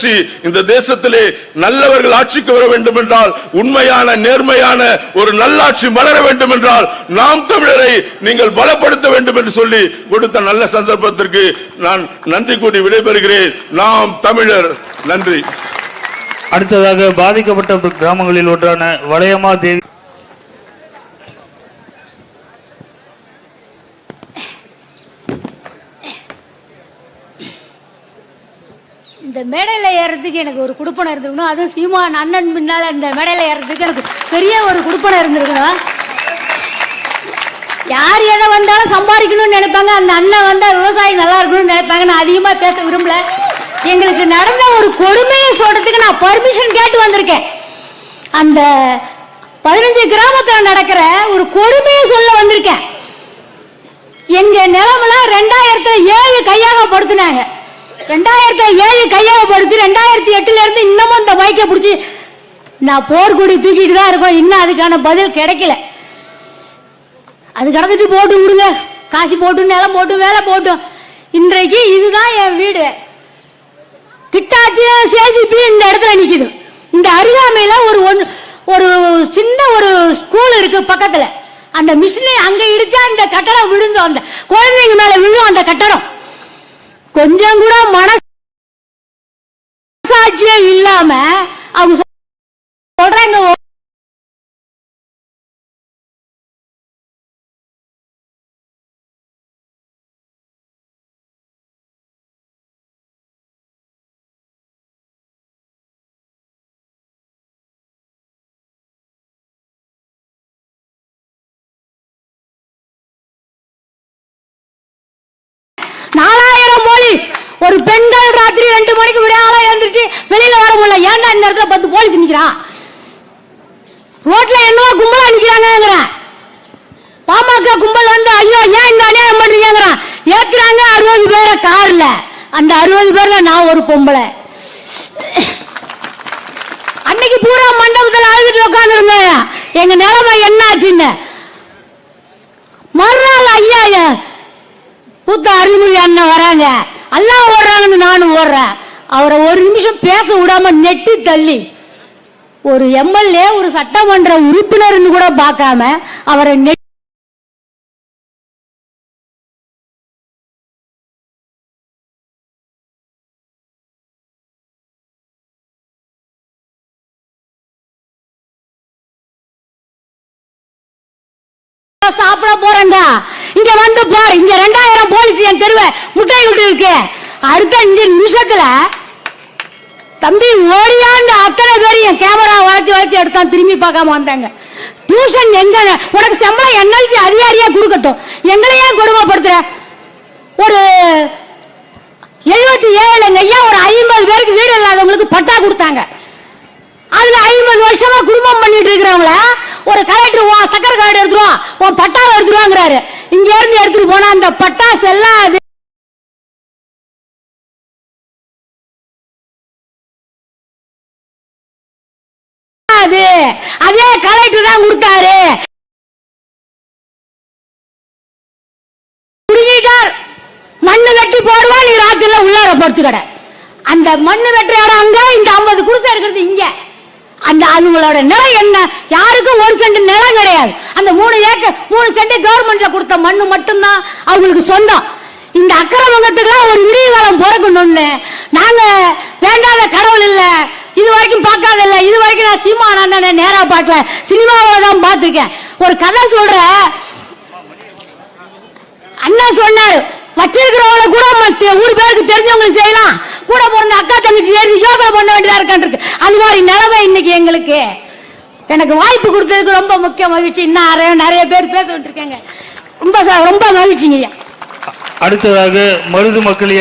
புரட்சி இந்த தேசத்திலே நல்லவர்கள் ஆட்சிக்கு வர வேண்டும் என்றால் உண்மையான நேர்மையான ஒரு நல்லாட்சி மலர வேண்டும் என்றால் நாம் தமிழரை நீங்கள் பலப்படுத்த வேண்டும் என்று சொல்லி கொடுத்த நல்ல சந்தர்ப்பத்திற்கு நான் நன்றி கூறி விடைபெறுகிறேன். நாம் தமிழர். நன்றி. அடுத்ததாக பாதிக்கப்பட்ட கிராமங்களில் ஒன்றான வளையமா தேவி இந்த மேடையில் ஏறதுக்கு எனக்கு ஒரு குடுப்பனை இருந்திருக்கணும். அதுவும் சீமான் அண்ணன் பின்னால் இந்த மேடையில் ஏறதுக்கு எனக்கு பெரிய ஒரு குடுப்பனை இருந்திருக்கணும். யார் எதை வந்தாலும் சம்பாதிக்கணும்னு நினைப்பாங்க. அந்த அண்ணன் வந்தால் விவசாயி நல்லா இருக்கணும்னு நினைப்பாங்க. நான் அதிகமாக பேச விரும்பல. எங்களுக்கு நடந்த ஒரு கொடுமையை சொல்றதுக்கு நான் பர்மிஷன் கேட்டு வந்திருக்கேன். அந்த பதினஞ்சு கிராமத்தில் நடக்கிற ஒரு கொடுமையை சொல்ல வந்திருக்கேன். எங்க நிலமெல்லாம் ரெண்டாயிரத்துல ஏழு கையாகப்படுத்தினாங்க ரெண்டாயிரத்தி ஏழு கையாகப்படுத்தி ரெண்டாயிரத்தி எட்டுல இருந்து இன்னமும் இந்த மைக்கை பிடிச்சி நான் போர்க்குடி தூக்கிட்டு தான் இருக்கோம். இன்னும் அதுக்கான பதில் கிடைக்கல. அது கடந்துட்டு போட்டு விடுங்க. காசு போட்டு நிலம் போட்டு வேலை போட்டும் இன்றைக்கு இதுதான் என் வீடு. கிட்டாச்சி சேசிபி இந்த இடத்துல நிக்குது. இந்த அருகாமையில ஒரு ஒன் ஒரு சின்ன ஒரு ஸ்கூல் இருக்கு பக்கத்துல. அந்த மிஷினை அங்க இடிச்சா இந்த கட்டடம் விழுந்தோம் அந்த குழந்தைங்க மேல விழும் அந்த கட்டடம். கொஞ்சம் கூட மனசாட்சியே இல்லாம ஒரு பெண்கள் ராத்திரி ரெண்டு மணிக்கு விடையாள எழுந்திருச்சு வெளியில வர முடியல. ஏன்டா இந்த இடத்துல பத்து போலீஸ் நிக்கிறான்? ரோட்ல என்னவோ கும்பலா நிக்கிறாங்க பாமக கும்பல் வந்து ஐயோ ஏன் இந்த அநியாயம் பண்றீங்கிறான் ஏத்துறாங்க அறுபது பேரை கார்ல. அந்த அறுபது பேர்ல நான் ஒரு பொம்பளை. அன்னைக்கு பூரா மண்டபத்தில் அழுதுட்டு உட்காந்துருந்தேன் எங்க நிலைமை என்ன ஆச்சுன்னு மறுநாள் ஐயா பூத்த அருள்மொழி அண்ணன் வராங்க. எல்லாம் ஓடுறாங்கன்னு நானும் ஓடுறேன். அவரை ஒரு நிமிஷம் பேச விடாம நெட்டி தள்ளி. ஒரு எம்எல்ஏ ஒரு சட்டமன்ற உறுப்பினர்னு கூட பார்க்காம அவரை நெட் சாப்பிட போறேங்க இங்க வந்து பாரு இங்க ரெண்டாயிரம் போலீஸ் என் தெருவை இருக்கு. அடுத்த அஞ்சு நிமிஷத்துல தம்பி ஓடியாண்டு அத்தனை பேர் என் கேமரா வளைச்சு வளைச்சு எடுத்தான் திரும்பி பார்க்காம வந்தாங்க. டியூஷன் எங்க உனக்கு சம்பளம் என்எல்சி அதிகாரியா கொடுக்கட்டும். எங்களையே ஏன் கொடுமைப்படுத்துற. ஒரு எழுபத்தி ஏழுங்க ஐயா ஒரு ஐம்பது பேருக்கு வீடு இல்லாதவங்களுக்கு பட்டா கொடுத்தாங்க. அதுல ஐம்பது வருஷமா குடும்பம் பண்ணிட்டு இருக்கிறவங்கள ஒரு கலெக்டர் உன் சக்கரை கார்டு எடுத்துருவான் உன் பட்டாவை எடுத்துருவாங்கிறாரு இங்க இருந்து எடுத்துட்டு போனா அந்த பட்டா செல்லாது அது அதே கலெக்டர் தான் கொடுத்தாரு. குடிநீட்டார் மண்ணு வெட்டி போடுவா நீ ராத்திரில உள்ளார படுத்துக்கட. அந்த மண்ணு வெட்டுற இடம் அங்க இந்த ஐம்பது குடிசை இருக்கிறது இங்க. அந்த அவங்களோட நிலம் என்ன? யாருக்கும் ஒரு சென்ட் நிலம் கிடையாது. அந்த மூணு ஏக்கர் மூணு சென்ட் கவர்மெண்ட்ல கொடுத்த மண்ணு மட்டும்தான் அவங்களுக்கு சொந்தம். இந்த அக்கிரமங்கத்துக்குலாம் ஒரு விடிய காலம் பிறக்கணும்னு நாங்க வேண்டாத கடவுள் இல்ல. இது வரைக்கும் பார்க்காத இல்ல. சீமான் அண்ணனை நேரா பார்க்கல. சினிமாவில தான் பார்த்துருக்கேன். ஒரு கதை சொல்ற அண்ணா சொன்னாரு வச்சிருக்கிறவங்கள கூட மத்த ஊர் பேருக்கு தெரிஞ்சவங்களுக்கு செய்யலாம். கூட பிறந்த அக்கா தங்கச்சி சேர்ந்து யோசனை பண்ண வேண்டியதா இருக்கான் அது மாதிரி நிலைமை இன்னைக்கு எங்களுக்கு. எனக்கு வாய்ப்பு கொடுத்ததுக்கு ரொம்ப முக்கிய மகிழ்ச்சி. இன்னும் நிறைய பேர் பேசிட்டு இருக்கேங்க ரொம்ப ரொம்ப மகிழ்ச்சிங்க அடுத்ததாக மருது மக்கள்